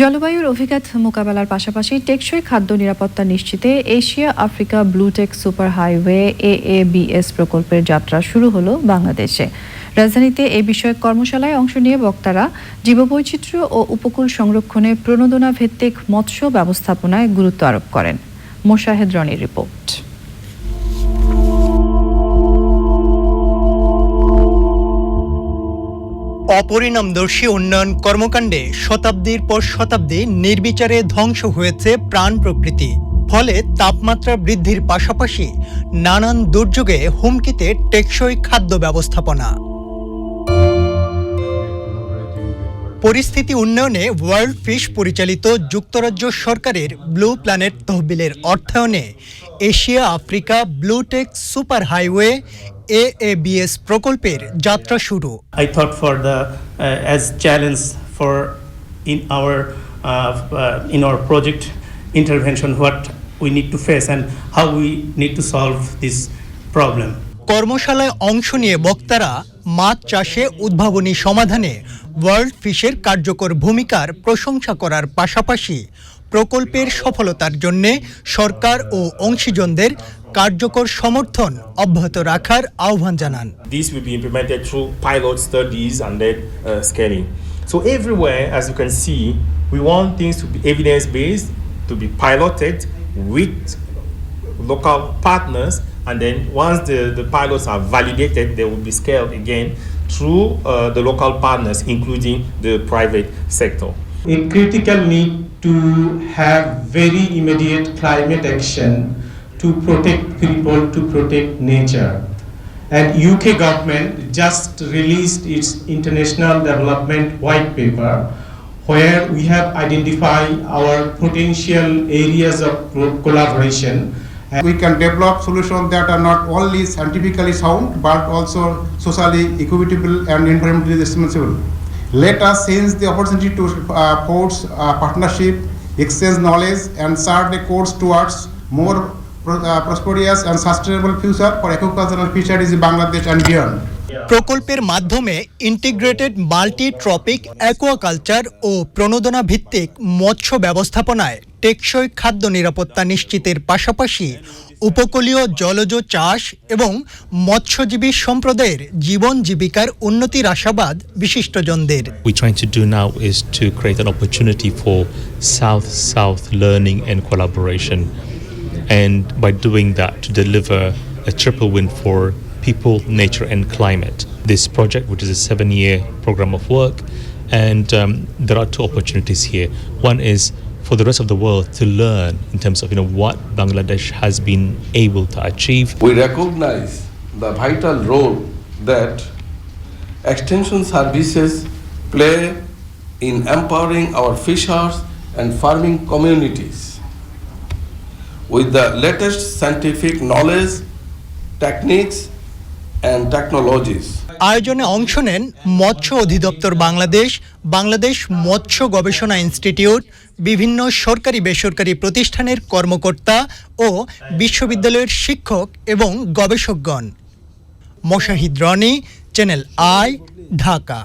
জলবায়ুর অভিঘাত মোকাবেলার পাশাপাশি টেকসই খাদ্য নিরাপত্তা নিশ্চিতে Asia Africa bluetech super highway A A AABS প্রকল্পের যাত্রা শুরু হলো বাংলাদেশে। রাজধানীতে এ বিষয়ক কর্মশালায় অংশ নিয়ে বক্তারা জীববৈচিত্র্য ও উপকূল সংরক্ষণে প্রণোদনা ভিত্তিক মৎস্য ব্যবস্থাপনায় গুরুত্ব আরোপ করেন। মোশাহেদ রনির রিপোর্ট। অপরিণামদর্শী উন্নয়ন কর্মকাণ্ডে শতাব্দীর পর শতাব্দী নির্বিচারে ধ্বংস হয়েছে প্রাণ প্রকৃতি। ফলে তাপমাত্রা বৃদ্ধির পাশাপাশি নানান দুর্যোগে হুমকিতে টেকসই খাদ্য ব্যবস্থাপনা। পরিস্থিতি উন্নয়নে ওয়ার্ল্ড ফিশ পরিচালিত যুক্তরাজ্য সরকারের ব্লু প্ল্যানেট তহবিলের অর্থায়নে Asia, Africa bluetech super highway A A BS প্রকল্পের যাত্রা শুরু। I thought for the as challenge for in our in our project intervention what we need to face and how we need to solve this problem কর্মশালায় অংশ নিয়ে বক্তারা মাছ চাষে উদ্ভাবনী সমাধানে ওয়ার্ল্ড ফিশের কার্যকর ভূমিকার প্রশংসা করার পাশাপাশি প্রকল্পের সফলতার জন্য সরকার ও অংশীজনদের কার্যকর সমর্থন অব্যাহত রাখার আহ্বান জানান। This will be implemented through pilot studies and scaling so everywhere as you can see we want things to be evidence based to be piloted with local partners and then once the, the pilots are validated, they will be scaled again through uh, the local partners, including the private sector. in critical need to have very immediate climate action to protect people, to protect nature. And UK government just released its international development white paper where we have identified our potential areas of collaboration we can develop solutions that are not only scientifically sound but also socially equitable and environmentally responsible. Let us seize the opportunity to uh, forge uh, partnership, exchange knowledge, and chart a course towards more pro- uh, prosperous and sustainable future for aquaculture and fisheries in Bangladesh and beyond. প্রকল্পের মাধ্যমে integrated multi trophic aquaculture ও প্রণোদনা ভিত্তিক মৎস্য ব্যবস্থাপনায় টেকসই খাদ্য নিরাপত্তা নিশ্চিতের পাশাপাশি উপকূলীয় জলজ চাষ এবং মৎস্যজীবী সম্প্রদায়ের জীবন জীবিকার উন্নতির আশাবাদ বিশিষ্টজনদের. And by doing that, to deliver a triple win for people, nature, and climate. This project, which is a seven year program of work, and um, there are two opportunities here. One is for the rest of the world to learn in terms of you know what Bangladesh has been able to achieve we recognize the vital role that extension services play in empowering our fishers and farming communities with the latest scientific knowledge, techniques, আয়োজনে অংশ নেন মৎস্য অধিদপ্তর বাংলাদেশ বাংলাদেশ মৎস্য গবেষণা institute, বিভিন্ন সরকারি বেসরকারি প্রতিষ্ঠানের কর্মকর্তা ও বিশ্ববিদ্যালয়ের শিক্ষক এবং গবেষকগণ। Mashahid Rony channel I Dhaka